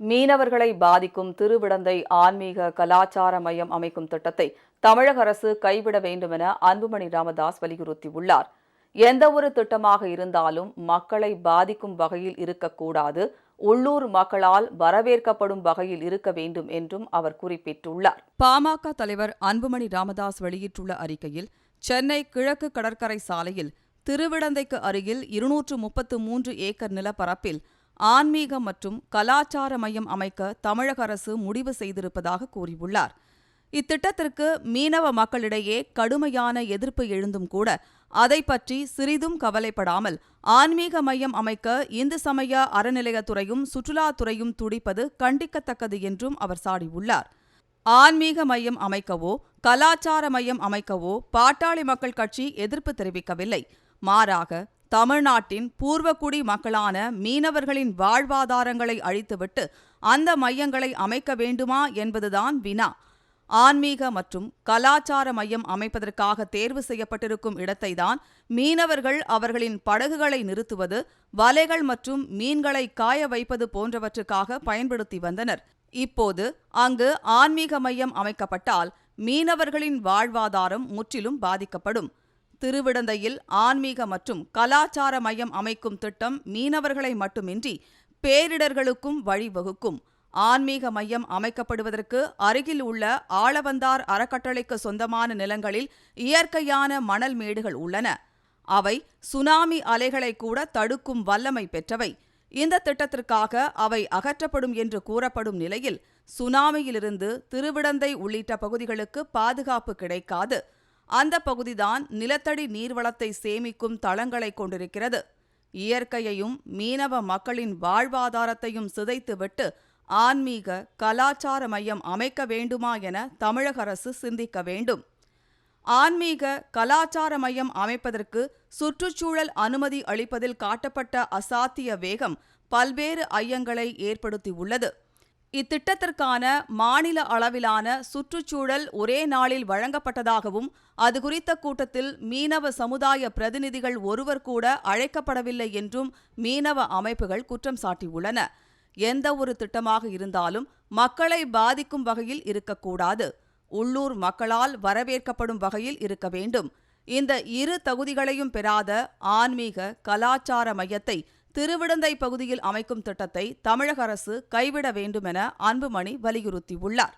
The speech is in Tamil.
மீனவர்களை பாதிக்கும் திருவிடந்தை ஆன்மீக கலாச்சார மையம் அமைக்கும் திட்டத்தை தமிழக அரசு கைவிட வேண்டுமென அன்புமணி ராமதாஸ் வலியுறுத்தியுள்ளார். எந்த ஒரு திட்டமாக இருந்தாலும் மக்களை பாதிக்கும் வகையில் இருக்கக்கூடாது. உள்ளூர் மக்களால் வரவேற்கப்படும் வகையில் இருக்க வேண்டும் என்றும் அவர் குறிப்பிட்டுள்ளார். பாமக தலைவர் அன்புமணி ராமதாஸ் வெளியிட்டுள்ள அறிக்கையில் சென்னை கிழக்கு கடற்கரை சாலையில் திருவிடந்தைக்கு அருகில் இருநூற்று முப்பத்து மூன்று ஏக்கர் நிலப்பரப்பில் ஆன்மீக மற்றும் கலாச்சார மையம் அமைக்க தமிழக அரசு முடிவு செய்திருப்பதாக கூறியுள்ளார். இத்திட்டத்திற்கு மீனவ மக்களிடையே கடுமையான எதிர்ப்பு எழுந்தும் கூட அதை பற்றி சிறிதும் கவலைப்படாமல் ஆன்மீக மையம் அமைக்க இந்து சமய அறநிலையத்துறையும் சுற்றுலாத்துறையும் துடிப்பது கண்டிக்கத்தக்கது என்றும் அவர் சாடியுள்ளார். ஆன்மீக மையம் அமைக்கவோ கலாச்சார மையம் அமைக்கவோ பாட்டாளி மக்கள் கட்சி எதிர்ப்பு தெரிவிக்கவில்லை. மாறாக தமிழ்நாட்டின் பூர்வக்குடி மக்களான மீனவர்களின் வாழ்வாதாரங்களை அழித்துவிட்டு அந்த மையங்களை அமைக்க வேண்டுமா என்பதுதான் வினா. ஆன்மீக மற்றும் கலாச்சார மையம் அமைப்பதற்காக தேர்வு செய்யப்பட்டிருக்கும் இடத்தைதான் மீனவர்கள் அவர்களின் படகுகளை நிறுத்துவது வலைகள் மற்றும் மீன்களை காய வைப்பது போன்றவற்றுக்காக பயன்படுத்தி வந்தனர். இப்போது அங்கு ஆன்மீக மையம் அமைக்கப்பட்டால் மீனவர்களின் வாழ்வாதாரம் முற்றிலும் பாதிக்கப்படும். திருவிடந்தையில் ஆன்மீக மற்றும் கலாச்சார மையம் அமைக்கும் திட்டம் மீனவர்களை மட்டுமின்றி பேரிடர்களுக்கும் வழிவகுக்கும். ஆன்மீக மையம் அமைக்கப்படுவதற்கு அருகில் உள்ள ஆளவந்தார் அறக்கட்டளைக்கு சொந்தமான நிலங்களில் இயற்கையான மணல் மேடுகள் உள்ளன. அவை சுனாமி அலைகளை கூட தடுக்கும் வல்லமை பெற்றவை. இந்த திட்டத்திற்காக அவை அகற்றப்படும் என்று கூறப்படும் நிலையில் சுனாமியிலிருந்து திருவிடந்தை உள்ளிட்ட பகுதிகளுக்கு பாதுகாப்பு கிடைக்காது. அந்த பகுதிதான் நிலத்தடி நீர்வளத்தை சேமிக்கும் தளங்களை கொண்டிருக்கிறது. இயற்கையையும் மீனவ மக்களின் வாழ்வாதாரத்தையும் சிதைத்துவிட்டு ஆன்மீக கலாச்சார மையம் அமைக்க வேண்டுமா என தமிழக அரசு சிந்திக்க வேண்டும். ஆன்மீக கலாச்சார மையம் அமைப்பதற்கு சுற்றுச்சூழல் அனுமதி அளிப்பதில் காட்டப்பட்ட அசாத்திய வேகம் பல்வேறு ஐயங்களை ஏற்படுத்தியுள்ளது. இத்திட்டத்திற்கான மாநில அளவிலான சுற்றுச்சூழல் ஒரே நாளில் வழங்கப்பட்டதாகவும் அது குறித்த கூட்டத்தில் மீனவ சமுதாய பிரதிநிதிகள் ஒருவர் கூட அழைக்கப்படவில்லை என்றும் மீனவ அமைப்புகள் குற்றம் சாட்டியுள்ளன. எந்த ஒரு திட்டமாக இருந்தாலும் மக்களை பாதிக்கும் வகையில் இருக்கக்கூடாது. உள்ளூர் மக்களால் வரவேற்கப்படும் வகையில் இருக்க வேண்டும். இந்த இரு தகுதிகளையும் பெறாத ஆன்மீக கலாச்சார மையத்தை திருவிடந்தை பகுதியில் அமைக்கும் திட்டத்தை தமிழக அரசு கைவிட வேண்டும் என அன்புமணி வலியுறுத்தியுள்ளார்.